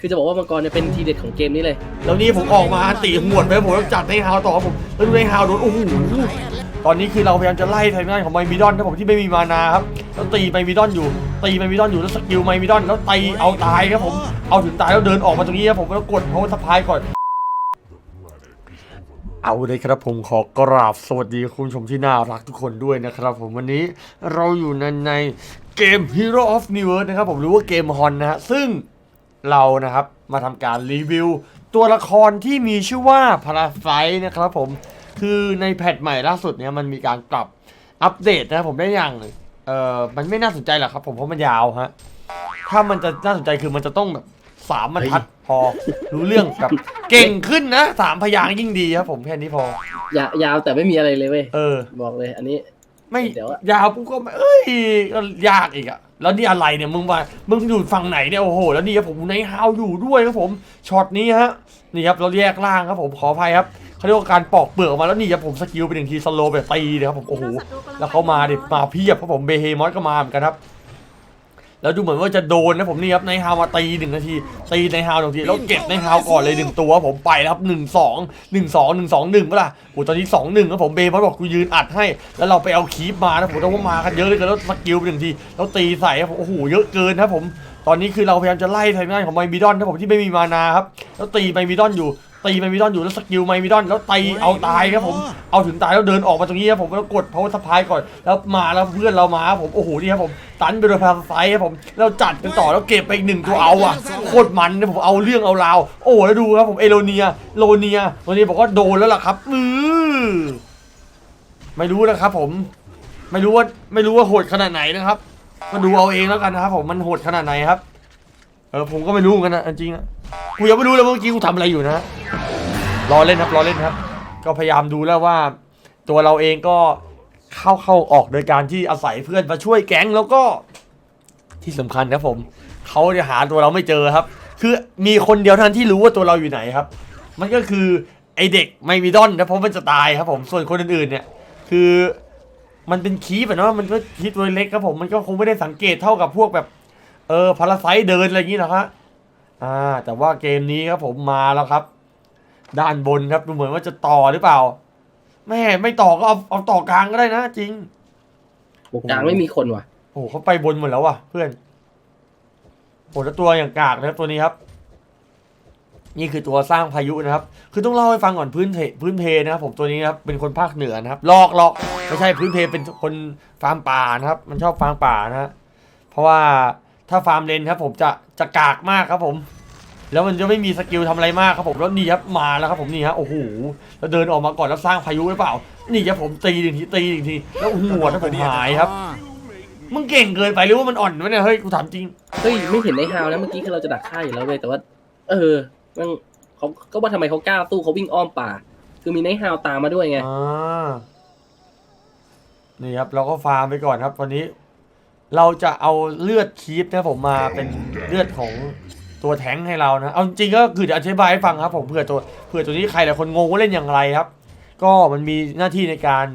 คือจะบอกว่ามังกรเนี่ยเป็นทีเด็ดของเกมนี้เลย แล้วนี่ผมออกมาตีหมวดไปผมต้องจัดในฮาวต่อบผมแล้วดูในฮาวโดนโอ้โหตอนนี้คือเราพยายามจะไล่ทางด้านของไมมิดอนครับผมที่ไม่มีมานาครับแล้วตีไมมิดอนอยู่ ตีไมมิดอนอยู่แล้วสกิลไมมิดอนแล้วตีเอาตายครับผมเอาถึงตายแล้วเดินออกมาตรงนี้ครับผมแล้วกดเพราะว่าสะพายก่อนเอาเลยครับผมขอกราบสวัสดีคุณผู้ชมที่น่ารักทุกคนด้วยนะครับ ผมวันนี้เราอยู่ในในเกม Hero of New Earth นะครับผมหรือว่าเกมฮอนนะฮะซึ่ง เรานะครับมาทำการรีวิว ตัวละครที่มีชื่อว่าพาราไซนะครับผมคือในแพทใหม่ล่าสุดเนี่ยมันมีการปรับอัปเดตนะครับผมได้อย่างเออมันไม่น่าสนใจหรอกครับผมเพราะมันยาวฮะถ้ามันจะน่าสนใจคือมันจะต้องแบบสามบรรทัดพอรู้เรื่องแบบเก่งขึ้นนะสามพยางค์ยิ่งดีครับผมแค่นี้พอ ยายาวแต่ไม่มีอะไรเลยเว้ยเออ บอกเลย อันนี้ ไม่เดี๋ยวอะยาวปุ๊บก็ไม่เอ้ยก็ยากอีกอะแล้วนี่อะไรเนี่ยมึงมามึงอยู่ฝั่งไหนเนี่ยโอ้โหแล้วนี่ครับผมในฮาวอยู่ด้วยครับผมช็อตนี้ฮะนี่ครับเราแยกล่างครับผมขออภัยครับเขาเรียกว่าการปอกเปลือกออกมาแล้วนี่ครับผมสกิลเป็นหนึ่งทีสโลว์แบบตีเลยครับผมโอ้โหแล้วเขามาดิมาเพียบครับผมเบเฮมอสก็มาเหมือนกันครับ แล้วดูเหมือนว่าจะโดนนะผมนี่ครับในฮาวมาตีหนึ่งนาทีตีในฮาวหนึ่งทีแล้วเก็บในฮาวก่อนเลยหนึ่งตัวผมไปแล้วครับหนึ่งสองหนึ่งสองหนึ่งสองหนึ่งก็ล่ะโอ้ตอนนี้สองหนึ่งครับผมเบย์เขาบอกกูยืนอัดให้ แล้วเราไปเอาคีปมานะผมต้องว่ามากันเยอะเลยกันแล้วสกิลไปหนึ่งทีแล้วตีใส่ครับผมโอ้โหเยอะเกินครับผมตอนนี้คือเราพยายามจะไล่ทางด้านของไมมิดอนนะผมที่ไม่มีมานาครับแล้วตีไมมิดอนอยู่ ตีไมมิดอนอยู่แล้วสกิลไมมิดอนแล้วตีเอาตายครับผมเอาถึงตายแล้วเดินออกมาตรงนี้ครับผมแล้วกดเพราะว่าสะพายก่อนแล้วมาแล้วเพื่อนเรามาครับผมโอ้โหนี่ครับผมตันไปโดยพาราไซครับผมแล้วจัดกันต่อแล้วเก็บไปอีกหนึ่งตัวเอาอะโคตรมันนะผมเอาเรื่องเอาราวโอ้แล้วดูครับผมเอโลเนียโลเนียโลเนียบอกว่าโดนแล้วล่ะครับอือไม่รู้นะครับผม ไม่รู้ว่าไม่รู้ว่าโหดขนาดไหนนะครับมาดูเอาเองแล้วกันนะครับผมมันโหดขนาดไหนครับ เออผมก็ไม่รู้เหมือนกันนะจริงๆนะ กูยังไม่รู้เลยเมื่อกี้กูทำอะไรอยู่นะรอเล่นครับรอเล่นครับ ก็พยายามดูแล้วว่า ตัวเราเองก็เข้าเข้าออกโดยการที่อาศัยเพื่อนมาช่วยแก๊งแล้วก็ที่สำคัญครับผมเขาจะหาตัวเราไม่เจอครับ คือมีคนเดียวท่านที่รู้ว่าตัวเราอยู่ไหนครับ มันก็คือไอเด็กไมมิดอนนะเพราะมันจะตายครับผมส่วนคนอื่นๆเนี่ย คือมันเป็นคีบอะเนาะมันก็คีบตัวเล็กครับผมมันก็คงไม่ได้สังเกตเท่ากับพวกแบบเออพาราไซเดินอะไรอย่างนี้หรอกครับ อ่าแต่ว่าเกมนี้ครับผมมาแล้วครับ ด้านบนครับดูเหมือนว่าจะต่อหรือเปล่าแม่ไม่ต่อก็เอาเอาต่อกลางก็ได้นะจริงบุกกลางไม่มีคนว่ะโอ้โหเขาไปบนหมดแล้วว่ะ เพื่อนโอ้แล้วตัวอย่างกากนะครับตัวนี้ครับ นี่คือตัวสร้างพายุนะครับ คือต้องเล่าให้ฟังก่อนพื้นเพพื้นเพนะครับ ผมตัวนี้นะครับเป็นคนภาคเหนือนะครับลอกลอกไม่ใช่พื้นเพเป็นคนฟาร์มป่านะครับ มันชอบฟาร์มป่านะฮะเพราะว่า ถ้าฟาร์มเลนครับผมจะจะกากมากครับผม แล้วมันจะไม่มีสกิลทำอะไรมากครับผมแล้วนี่ครับมาแล้วครับผมนี่ฮะโอ้โหแล้วเดินออกมาก่อนแล้วสร้างพายุหรือเปล่า นี่ครับผมตีหนึ่งทีตีหนึ่งทีแล้วหัวถ้าผมหายครับมึงเก่งเกินไปหรือว่ามันอ่อนวะเนี่ยเฮ้ยกูถามจริงเฮ้ยไม่เห็นในฮาวนะเมื่อกี้คือเราจะดักฆ่าอยู่แล้วเว้ยแต่ว่า เออมันเขาก็ว่าทำไมเขากล้าสู้เขาวิ่งอ้อมป่า คือมีในฮาวตามมาด้วยไงอ่านี่ครับเราก็ฟาร์มไปก่อนครับวันนี้ เราจะเอาเลือดคีปนะผมมาเป็นเลือดของตัวแท้งให้เรานะ เอาจริงๆก็คือจะอธิบายให้ฟังครับผมเผื่อตัวเผื่อตัวนี้ใครหลายคนงงว่าเล่นอย่างไรครับ ก็มันมีหน้าที่ในการ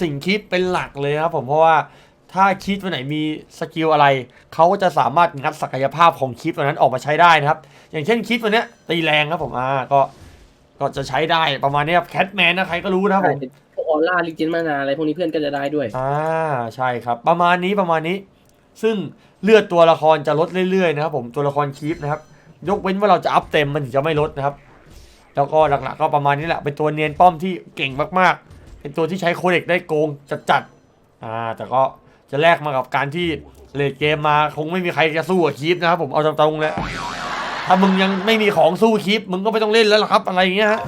สิ่งคิดเป็นหลักเลยครับผมเพราะว่าถ้าคิดวันไหนมีสกิลอะไรเขาก็จะสามารถงัดศักยภาพของคลิปตัวนั้นออกมาใช้ได้นะครับ อย่างเช่นคลิปตัวเนี้ยตีแรงครับผมอ่าก็ก็จะใช้ได้ประมาณนี้ครับแคทแมนนะใครก็รู้นะครับผมพวกออร่าลิเจนมานาอะไรพวกนี้เพื่อนก็จะได้ด้วยอ่าใช่ครับ ประมาณนี้ประมาณนี้ ซึ่งเลือดตัวละครจะลดเรื่อยๆนะครับผมตัวละครคีปนะครับยกเว้นว่าเราจะอัพเต็มมันถึงจะไม่ลดนะครับ แล้วก็หลักๆก็ประมาณนี้แหละเป็นตัวเนียนป้อมที่เก่งมากๆ เป็นตัวที่ใช้โคเด็กได้โกงจัดๆอ่าแต่ก็จะแลกมากับการที่เลดเกมมาคงไม่มีใครจะสู้กับคีปนะครับผมเอาตรงๆเลยถ้ามึงยังไม่มีของสู้คีปมึงก็ไม่ต้องเล่นแล้วล่ะครับอะไรอย่างเงี้ยฮะ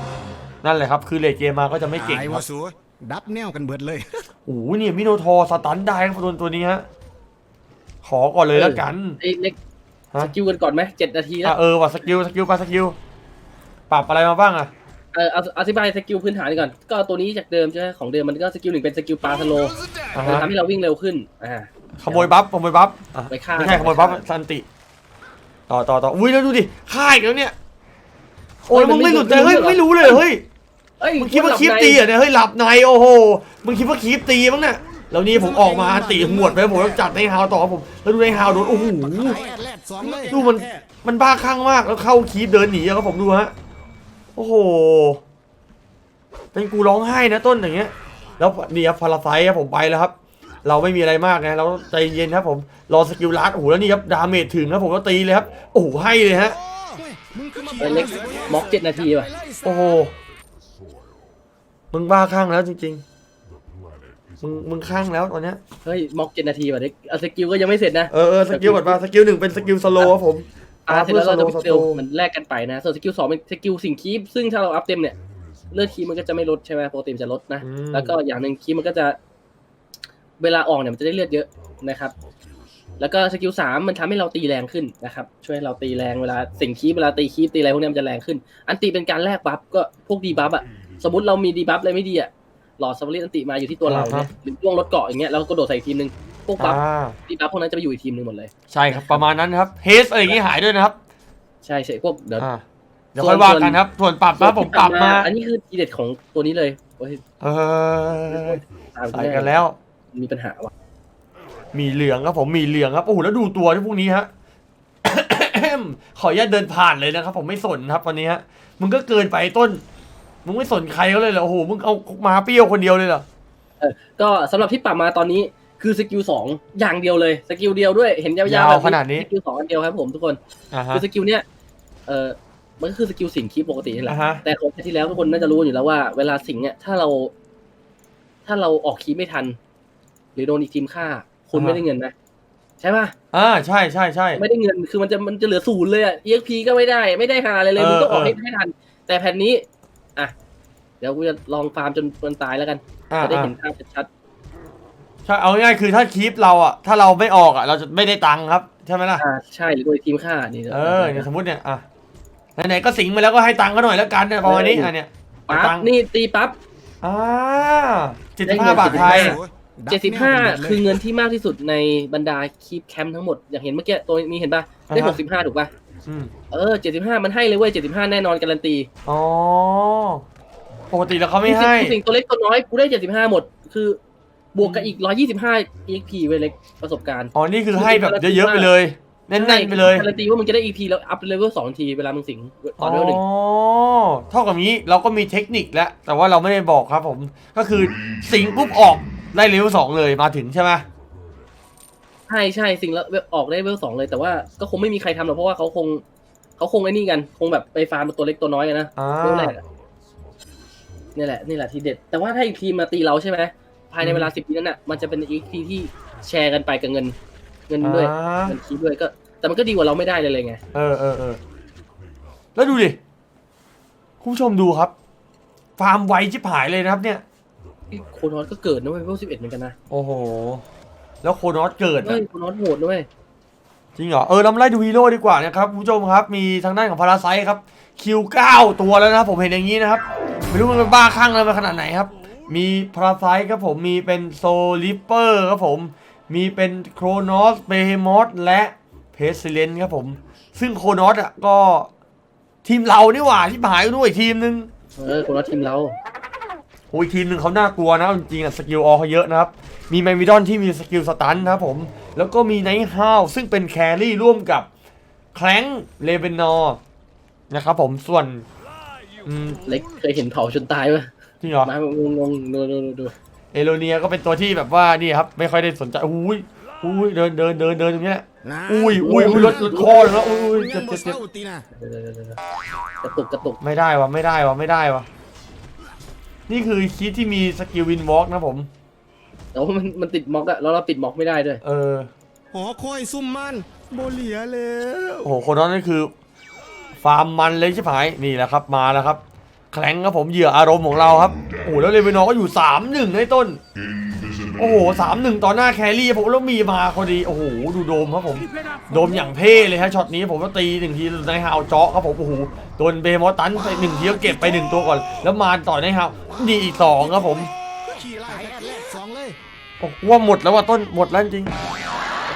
นั่นแหละครับคือเลดเกมมาก็จะไม่เก่งตายครัว่าบสัวดับแนวกันเบิดเลยโอ้โหเนี่ยมิโนทอร์สตันได้ครับตัวตัวนี้ฮะ ขอก่อนเลยแล้วกัน ไอ้เล็กฮะ สกิลกันก่อนไหมเจ็ดนาทีแล้อะวเออว่ะสกิลสกิลไปสกิลปรับอะไรมาบ้างอะเออเอาอธิบายสกิลพื้นฐานก่อน ก็ตัวนี้จากเดิมใช่ไหมของเดิมมันก็สกิลหนึ่งเป็นสกิลปลาสโลว์อะมันฮะทำให้เราวิ่งเร็วขึ้นอ่า ขโมยบัฟขโมยบัฟอะไปฆ่า ไม่ใช่ขโมยบัฟสันติ ต่อต่อต่ออุ้ยแล้วดูดิฆ่าอีกแล้วเนี่ยโอ้ยมึงไม่สนใจเฮ้ยไม่รู้เลยเหรอเฮ้ย เอ้ยมึงคิดว่าคลิปตีเหรอะเนี่ยเฮ้ยหลับในโอ้โหมึงคิดว่าคลิปตีมั้งเนี่ย แล้วนี่ผมออกมาตีหวดไปผมต้องจัดในฮาวต่อครับผม แล้วดูในฮาวโดนโอ้โหแอดแลดสองเลยดูมันมันบ้าคลั่งมากแล้วเข้าคีบเดินหนีอะครับผมดูฮะโอ้โหเป็นกูร้องไห้นะต้นอย่างเงี้ย แล้วนี่ครับพาราไซครับผมไปแล้วครับ เราไม่มีอะไรมากไงเราใจเย็นครับผมรอสกิลลัดโอ้โหแล้วนี่ครับดาเมจถึงครับผมก็ตีเลยครับโอ้โหให้เลยฮะมึงคือมาเออเล็กม็อกเจ็ดนาทีว่ะโอ้โหมึงบ้าคลั่งแล้วจริง ๆ มึงมึงคลั่งแล้วตอนเนี้ยเฮ้ยม็อกเจ็ดนาทีว่ะเด็กเอาสกิลก็ยังไม่เสร็จนะเออเออสกิลก่อนมาสกิลหนึ่งเป็นสกิลสโลว์ครับผมอ่าเสร็จแล้วเราจะไปสเซโลลว์มันแลกกันไปนะ ส่วนสกิลสองเป็นสกิลสิ่งคีบซึ่งถ้าเราอัพเต็มเนี่ยเลือดคีบมันก็จะไม่ลดใช่ไหมปกติมันจะลดนะอืมแล้วก็อย่างหนึ่งคีบมันก็จะ เวลาออกเนี่ยมันจะได้เลือดเยอะนะครับ แล้วก็สกิลสามมันทำให้เราตีแรงขึ้นนะครับ ช่วยให้เราตีแรงเวลาสิ่งคีบเวลาตีคีบตีอะไรพวกเนี้ยมันจะแรงขึ้น อันตีเป็นการแลกบัฟก็พวกดีบัฟอะสมมติเรามีดีบัฟอะไรไม่ดีอะ หลอดสวริตอันติมาอยู่ที่ตัวเราเนี่ยหรือล่วงรถเกาะอย่างเงี้ยเราก็โดดใส่อีกทีมหนึ่งพวกบัฟอ่าดีบัฟพวกนั้นจะไปอยู่อีกทีมหนึ่งหมดเลย ใช่ครับประมาณนั้นครับเฮสอะไรอย่างงี้หายด้วยนะครับ ใช่ใช่พวกเดี๋ยวอ่าเดี๋ยวค่อยว่ากันครับส่วนปรับนะผมปรับมา อันนี้คือทีเด็ดของตัวนี้เลยโอ้ยเออตามใส่กันแล้ว มีปัญหาว่ะมีเหลืองครับผมมีเหลืองครับโอ้โหแล้วดูตัวที่พวกนี้ฮะขออนุญาตเดินผ่านเลยนะครับ ผมไม่สนครับวันนี้ฮะมึงก็เกินไปต้น มึงไม่สนใครเขาเลยเหรอโอ้โหมึงเอามาเปรี้ยวคนเดียวเลยเหรอก็สำหรับที่ปรับมาตอนนี้คือสกิลสองอย่างเดียวเลยสกิลเดียวด้วยเห็นยาวๆยาวแบบขนาดนี้สกิลสองอันเดียวครับผมทุกคนอ่าฮะคือสกิลเนี้ยเออมันก็คือสกิลสิงคีปกตินี่แหละอ่าฮะแต่ของที่แล้วทุกคนน่าจะรู้อยู่แล้วว่าเวลาสิงเนี่ยถ้าเรา ถ้าเราออกคีปไม่ทัน หรือโดนอีกทีมฆ่า คุณไม่ได้เงินนะใช่ป่ะอ่าใช่ใช่ใช่ไม่ได้เงินคือมันจะมันจะเหลือศูนย์เลยอะ EXP ก็ไม่ได้ ไม่ได้หาอะไรเลยเออมึงต้องออกเออให้ให้ทัน แต่แผ่นนี้ อะ เดี๋ยวกูจะลองฟาร์มจนมันตายแล้วกันอ่าจะได้อ่าเห็นภาพชัดใช่เอาง่ายๆคือถ้าคีปเราอะถ้าเราไม่ออกอะเราจะไม่ได้ตังค์ครับใช่ไหมล่ะๆอ่าใช่หรือโดนทีมฆ่านี่เออเนี่ยสมมติเนี่ยอะไหนๆก็สิงมาแล้วก็ให้ตังค์เขาหน่อยแล้วกันเนี่ยประมาณนี้อะเนี่ยปั๊ตับงค์นี่ตีปั๊บ อ่าเจ็ดได้สิบเงิห้าน บาทไทย เจ็ดสิบห้าคือเงินที่มากที่สุดในบรรดาคีปแคมป์ทั้งหมด อย่างเห็นเมื่อกี้ตัวนี้เห็นป่ะ ได้อ่าหฮะกสิบห้าถูกป่ะ อืมเออเจ็ดสิบห้ามันให้เลยเว้ยเจ็ดสิบห้าแน่นอนการันตีอ๋อปกติแล้วเขาไม่ให้คือสิ่งตัวเล็กตัวน้อยกูได้เจ็ดสิบห้าหมด คือบวกกับอีกร้อยยี่สิบห้า EXP เว้ยเล็กประสบการณ์อ๋อ นี่คือให้แบบเยอะๆไปเลยแน่นๆไปเลยการันตีว่ามึงจะได้ EP แล้วอัพเลเวลสองทีเวลามึงสิงตอนเลเวลหนึ่งอ๋อเท่ากับนี้เราก็มีเทคนิคแล้ว แต่ว่าเราไม่ได้บอกครับผม ก็คือสิงปุ๊บออกได้เลเวลสองเลยมาถึงใช่ไหม ใช่ใช่สิงแล้วออกได้เลเวลสองเลย แต่ว่าก็คงไม่มีใครทำหรอกเพราะว่าเขาคงเขาคงไอ้นี่กัน คงแบบไปฟาร์มตัวเล็กตัวน้อยกันนะอ่าเลเวลแรกอะนี่แหละนี่แหละทีเด็ด แต่ว่าถ้าอีกทีมมาตีเราใช่ไหมภายในเวลาสิบปีนั้นอะมันจะเป็นอีกทีที่แชร์กันไปกับเงิน เงินด้วยอ่าเงินคีย์ด้วยก็ แต่มันก็ดีกว่าเราไม่ได้เลยเลยไงเออเออเออแล้วดูดิคุณผู้ชมดูครับ ฟาร์มไวชิบหายเลยนะครับเนี่ย โคโนอสก็เกิดนะเว้ยเลเวลสิบเอ็ดเหมือนกันนะ โอ้โห แล้วโคโนอสเกิดเฮ้อะยโคโนอสโหดนะเว้ยจริงเหรอ เออเรามาไล่ดูฮีโร่ดีกว่านะครับคุณผู้ชมครับ มีทางด้านของพาราไซครับ คิวเก้าตัวแล้วนะครับผมเห็นอย่างนี้นะครับ ไม่รู้มันเป็นบ้าคลั่งอะไรมาขนาดไหนครับ มีพาราไซครับผม มีเป็นโซลิปเปอร์ครับผม มีเป็นโครนอสเบเฮมอสและเพสซิเลนครับผม ซึ่งโครนอสอะก็ทีมเรานี่หว่าที่หายด้วยอีกทีมนึง เออโคโนอสทีมเรา โอ้ยทีมหนึ่งเขาน่ากลัวนะจริงๆอะสกิลออเขาเยอะนะครับ มีแมวิดอนที่มีสกิลสตันนะครับผม แล้วก็มีไนท์ฮาวซึ่งเป็นแครี่ร่วมกับแคลงเลเวนนอร์นะครับผมส่วนอืมเล็กเคยเห็นเผาจนตายปะจริงเหรอ มางงงๆดูดูดูดูเอโลเนียก็เป็นตัวที่แบบว่านี่ครับ ไม่ค่อยได้สนใจอุ้ยอุ้ยเดินเดินเดินเดินอย่างเงี้ยอุ้ยอุ้ยอุ้ยรถรถคอเลยนะอุ้ยอุ้ยเจ็บเจ็บเจ็บตีนะเดี๋ยวเดี๋ยวเดี๋ยวเดี๋ยวกระตุกกระตุกไม่ได้วะไม่ได้วะไม่ได้วะนี่คือคีย์ที่มีสกิลวินวอล์กนะผม แต่ว่ามันมันติดม็อกอะแล้วเราปิดม็อกไม่ได้ด้วย เออ หอคอยซุ่มมันโบเหลียแล้วโอ้โห คนนั้นนี่คือ ฟาร์มมันเลยใช่ไหมนี่แหละครับ มาแล้วครับ แข็งครับผมเหยื่ออารมณ์ของเราครับ โอ้โห แล้วเลเวนอร์ก็อยู่สามหนึ่งในต้น โอ้โหสามหนึ่งต่อหน้าแครี่ผมแล้วมีมาพอดี โอ้โห ดูโดมครับผม โดมอย่างเท่เลยฮะช็อตนี้ผมก็ตีหนึ่งทีในฮาวเจาะครับผม โอ้โห โดนเบมอสตันไปหนึ่งทีก็เก็บไปหนึ่งตัวก่อน แล้วมาต่อในฮาวดีอีกสองครับผม ขี่ไล่แรกแรกสองเลย โอ้โหว่าหมดแล้วว่าต้นหมดแล้วจริง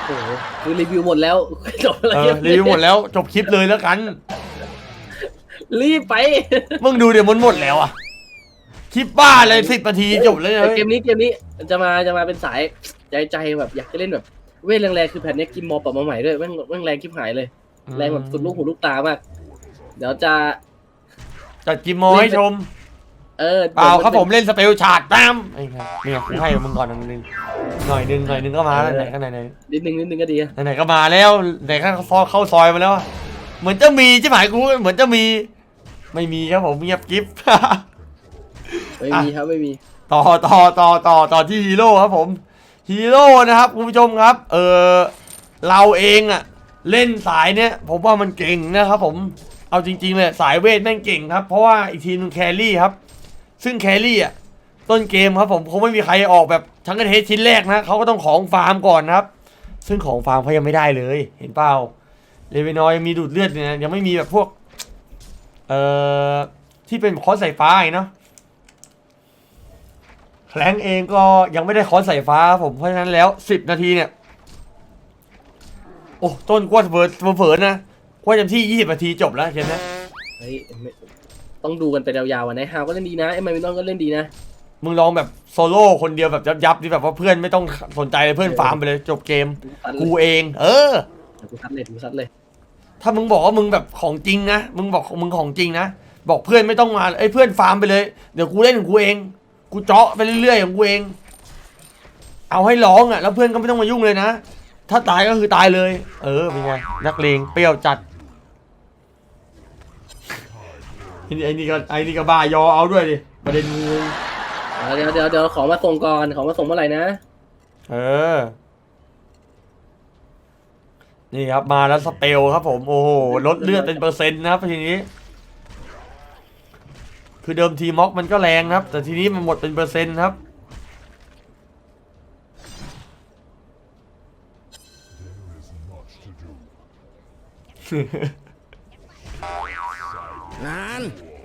โอ้โหคือรีวิวหมดแล้วจบอะไรเออรีวิวหมดแล้วจบคลิปเลยแล้วกัน รีบไปมึงดูเดี๋ยวมันหมดแล้วอะคลิปบ้าเลยสิบนาทีจบเลยนะเกมนี้เกมนี้จะมาจะมาเป็นสายใจใจแบบอยากจะเล่นแบบเวทแรงๆคือแผ่นเนี้ยกิมมอปรับมาใหม่ด้วยแม่งแม่งแรงคลิปหายเลย แรงแบบสุดลูกหูลูกตามาก เดี๋ยวจะจัดกิมโมให้ชม เออเปล่าครับผมเล่นสเปลชาร์ดตามไอ้ครับเนี่ยกูให้มึงก่อนหนึ่งหน่อยหนึ่งหน่อยหนึ่งก็มาแล้วไหนก็ไหนไหนนิดนึงนิดนึงก็ดีอะไหนๆก็มาแล้วไหนก็เข้าเข้าซอยมาแล้วอะเหมือนจะมีใช่ไหมกูเหมือนจะมี ไม่มีครับผมเงียบกิ๊บไม่มีครับไม่มี ต่อต่อต่อต่อต่อที่ฮีโร่ครับผมฮีโร่นะครับคุณผู้ชมครับ เออเราเองอะเล่นสายเนี้ยผมว่ามันเก่งนะครับผมเอาจริงๆเลยสายเวทแม่งเก่งครับ เพราะว่าอีกทีมนึงแครี่ครับ ซึ่งแครี่อะต้นเกมครับผมคงไม่มีใครออกแบบทั้งกระเทสชิ้นแรกนะเขาก็ต้องของฟาร์มก่อนนะครับ ซึ่งของฟาร์มเขายังไม่ได้เลย เห็นเปล่าเลเวนอยยังมีดูดเลือดเนี่ยยังไม่มีแบบพวกเอ่อที่เป็นคอร์สสายฟ้าเนาะแคลงเองก็ยังไม่ได้คอร์สสายฟ้าผมเพราะฉะนั้นแล้วสิบนาทีเนี่ย โอ้ต้นกว่าเฟิร์เฟิร์นะกว่าจำที่ยี่สิบนาทีจบแล้วเห็นไหมเฮ้ย ต้องดูกันไปยาวๆอะนายฮาวก็เล่นดีนะไอ้ไมมินอนก็เล่นดีนะ มึงลองแบบโซโล่คนเดียวแบบยับๆที่แบบว่าเพื่อนไม่ต้องสนใจเลยเพื่อนฟาร์มไปเลยจบเกมซัดเลกูยเอง เออ กูซัดเลยกูซัดเลย ถ้ามึงบอกว่ามึงแบบของจริงนะ มึงบอกมึงของจริงนะ บอกเพื่อนไม่ต้องมาไอ้ยเพื่อนฟาร์มไปเลย เดี๋ยวกูเล่นของกูเอง กูเจาะไปเรื่อยๆของกูเอง เอาให้ร้องอะ แล้วเพื่อนก็ไม่ต้องมายุ่งเลยนะ ถ้าตายก็คือตายเลย เออเป็นไงนักเลงเปรี้ยวจัด ไอ้นี่ไอ้นี่ก็ไอ้นี่ก็บ้ายอเอาด้วยดิประเด็นงูเดี๋ยวเดี๋ยวเดี๋ยวของมาส่งก่อนของมาส่งเมื่อไหร่นะ เออ นี่ครับมาแล้วสเปลครับ ผมโอ้โหลดเลือดเป็นเปอร์เซ็นต์นะครับทีนี้ คือเดิมทีม็อกมันก็แรงนะครับ แต่ทีนี้มันหมดเป็นเปอร์เซ็นต์ครับ นาน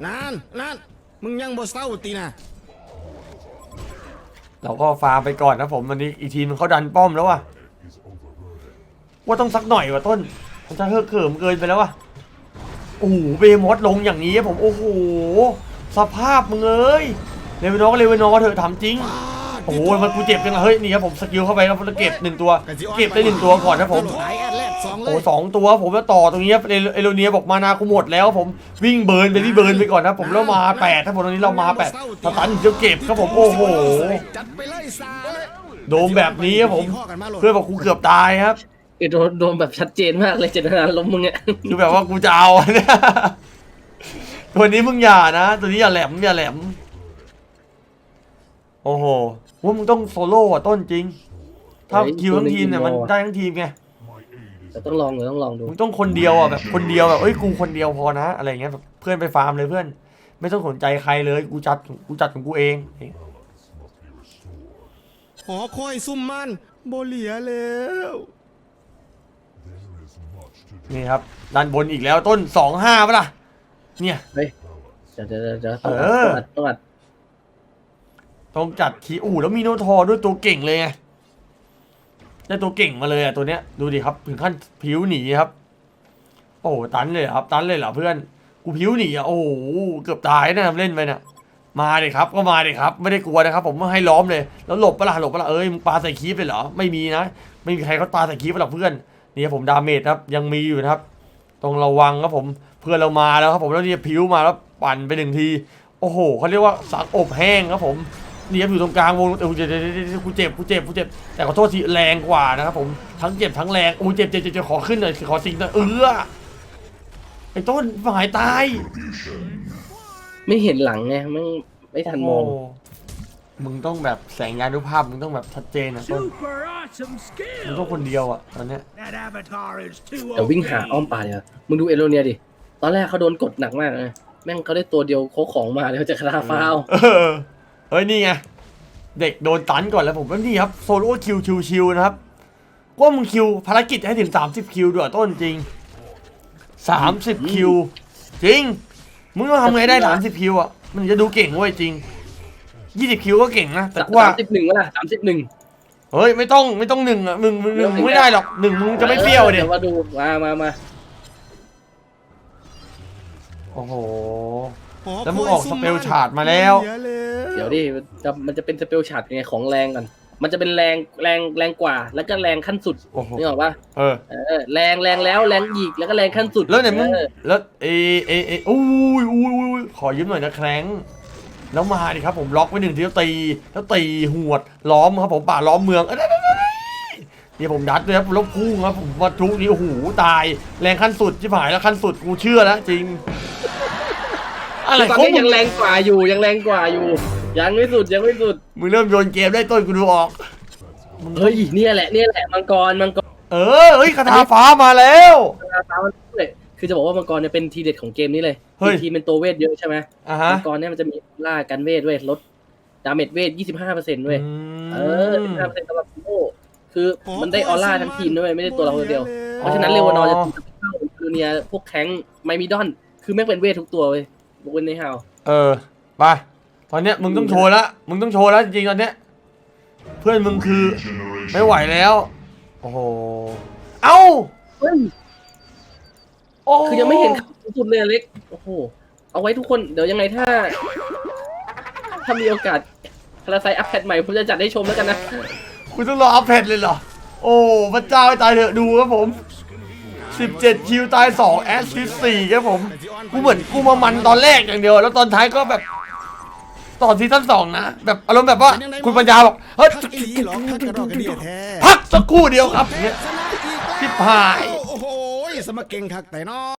นานนานมึงยังบ่เศร้าตีนะเราก็ฟาร์มไปก่อนนะผมวันนี้อีกทีมันเขาดันป้อมแล้วว่ะว่าต้องสักหน่อยว่ะต้นมันจะเฮิร์เขิมเกินไปแล้วว่ะโอ้โหเบมอสลงอย่างนี้ผมโอ้โหสภาพมึงเอ้ยเลเวนอก็เลเวนอเถอะถามจริง โอ้โหมันกูเจ็บจังอะเฮ้ยนี่ครับผมสกิลเข้าไปครับแล้วเก็บหนึ่งตัว เก็บได้หนึ่งตัวก่อนนะผมขายแอดแรกสองเลโอ้ยสองตัวผมแล้วต่อตรงนี้ครับเอโลเอโลเนียบอกมานากูหมดแล้วผมวิ่งเบิร์นไปที่เบิร์นไปก่อนนะผมแล้วมาแปดถ้าผมตรงนี้เรามาแปดสตันเดี๋ยวเก็บครับผมโอ้โหจัดไปเลยสาเลยโดมแบบนี้ครับผมข้อกันมาโหลดเพื่อนบอกกูเกือบตายครับเออโดนโดนแบบชัดเจนมากเลยเจตนาล้มณ์มึงเนี่ยคือแบบว่ากูจะเอาเนี่ยตัวนี้มึงอย่านะ ตัวนี้อย่าแหลมอย่าแหลม โอ้โห ว่ามึงต้องโซโล่อะต้นจริง ถ้าคิวทั้งทีมเนี่ยมันได้ทั้งทีมไงแต่ต้องลองเดี๋ยวต้องลองดูมึงต้องคนเดียวอะแบบคนเดียวแบบเอ้ยกูคนเดียวพอนะอะไรเงี้ยแบบเพื่อนไปฟาร์มเลยเพื่อน ไม่ต้องสนใจใครเลยกูจัดกูจัดของกูเองหอคอยซุ่มมันโบเหลียแล้วนี่ครับด้านบนอีกแล้วต้นสองห้าปะล่ะเนี่ยเดี๋ยวเดี๋ยวเดี๋ยวเอต้องออัดต้องอัด ต้องจัดทีอู้แล้วมีโนทอด้วยตัวเก่งเลยไงได้ตัวเก่งมาเลยอะตัวเนี้ยดูดิครับถึงขั้นผิวหนีครับ โอ้ตันเลยครับ ตันเลยเหรอเพื่อนกูผิวหนีอะโอ้เกือบตายนะเล่นไปน่ะมาเลยครับ ก็มาเลยครับ ไม่ได้กลัวนะครับ ผมไม่ให้ล้อมเลย แล้วหลบปะล่ะหลบปะล่ะเอ้ยมึงปาใส่คีบเลยเหรอไม่มีนะ ไม่มีใครเขาปาใส่คีบหรอกเพื่อนนี่ผมดาเมจครับ ยังมีอยู่นะครับต้องระวังครับผมเพื่อนเรามาแล้วครับผมแล้วนี่ผิวมาแล้วปั่นไปหนึ่งที โอ้โหเขาเรียกว่าสักอบแห้งครับผม นี่ครับอยู่ตรงกลางวงเออเจ็บเจ็บเจ็บเจ็บกูเจ็บกูเจ็บกูเจ็บ แต่ขอโทษทีแรงกว่านะครับผมทั้งเจ็บทั้งแรงโอ้ยเจ็บเจ็บเจ็บเจ็บขอขึ้นหน่อยขอสิงหน่อยเออไอ้ต้นหายตายไม่เห็นหลังไงไม่ไม่ทันมองโมึงต้องแบบแสงยานุภาพมึงต้องแบบชัดเจนนะต้น Super awesome มึง skill. ต้องคนเดียวอะตอนเนี้ย That avatar is too แต่วิ่งหาอ้อมป่าเดี๋ยวมึงดูเอโรเนียดิตอนแรกเขาโดนกดหนักมากนะแม่งเขาได้ตัวเดียวโคของมาเดี๋ยวจะคาราฟาว เออเฮ้ยนี่ไงเด็กโดนตันก่อนแล้วผมว่านี่ครับโซโล่คิวชิวชิวๆนะครับก็มึงคิวภารกิจให้ถึง 30 คิวด้วยต้นจริง 30 คิว จริง มึงต้องทำไงได้ 30 คิวอะมันจะดูเก่งเว้ยจริง 20 คิวก็เก่งนะแต่กูว่าสามสิบหนึ่งวะล่ะสามสิบหนึ่งเฮ้ยไม่ต้องไม่ต้องหนึ่งอะมึงมึงมึงมึงไม่ได้หรอกหนึ่งมึงจะไม่เปรี้ยวเด็เดี๋ยวมาดูมามามาโอ้โหหอ แล้วมึงคยออกซุ่สเปลฉาดมาแล้วโบเหยแล้ว เดี๋ยวดิมันจะมันจะเป็นสเปลชาร์ดยังไงของแรงกันมันจะเป็นแรงแรงแรงกว่า แล้วก็แรงขั้นสุดโอ้โห นึกออกปะเออ เออแรงแรงแล้วแรงอีกแล้วก็แรงขั้นสุดแล้วเนี่ยมึงออแล้วเอเอเออุ้ยอุ้ยอุ้ยขอยืมหน่อยนะแคร้งแล้วมาดิครับผมล็อกไว้หนึ่งทีแล้วตีแล้วตีหวดล้อมครับผมป่าล้อมเมืองเอ้ยนี่ผมดัดเลยครับแล้วพุ่งครับผมมาทุกนี้โอ้โหตาย แรงขั้นสุดที่หายแล้วขั้นสุดกูเชื่อแล้วจริง อะไรตอนของนี้มึยังงแรงกว่าอยู่ยังแรงกว่าอยู่ ยังไม่สุดยังไม่สุดมึงเริ่มโยนเกมได้ต้นกูดูออกเฮ้ยเนี่ยแหละเนี่ยแหละมังกรมังกรเออเฮ้ยคาถาฟ้ามาแล้วตามมันเลยคือจะบอกว่ามังกรเนี่ยเป็นทีเด็ดของเกมนี้เลยเฮ้ยทีมเป็นตัวเวทเยอะใช่ไหมอะฮะมังกรเนี่ยมันจะมีล่ากันเวทด้วยลดดาเมจเวท25เปอร์เซ็นต์ด้วยมเออ25เปอร์เซ็นต์สำหรับโอ้คือมันได้ออร่าทั้งทีมด้วยไม่ได้ตัวเราคนเดียว เพราะฉะนั้นเรวานอร์จะตีกับเข้าคือเนี่ยพวกแข้งไมมิดอน คือแม่งเป็นเวททุกตัวเว้ย ยกเว้นในฮาวเออไปตอนเนี้ยมึงต้องโชว์แล้วมึงต้องโชว์แล้วจริงๆตอนเนี้ยเพื่อนมึงคือไม่ไหวแล้ว โอ้โหเอ้าเฮ้ยโอ้คือยังไม่เห็นสุดเลยอเล็กโอ้โหเอาไว้ทุกคนเดี๋ยวยังไงถ้า ถ้ามีโอกาสพาราไซอัพแพดใหม่ผมจะจัดให้ชมแล้วกันนะ คุณต้องรออัพเพดเลยเหรอ โอ้พระเจ้าให้ตายเถอะดูครับผม 17 คิวตาย 2 แอสซิส4ครับผม กูเหมือนกูมามันตอนแรกอย่างเดียว แล้วตอนท้ายก็แบบตอนซีซั่นสองนะ แบบอารมณ์แบบว่าคุณปัญญาบอกเฮ้ยคักอีหรอกเดียท้พักสักครู่เดียวครับที่พายโอ้โหสมเก่งคักแต่นอ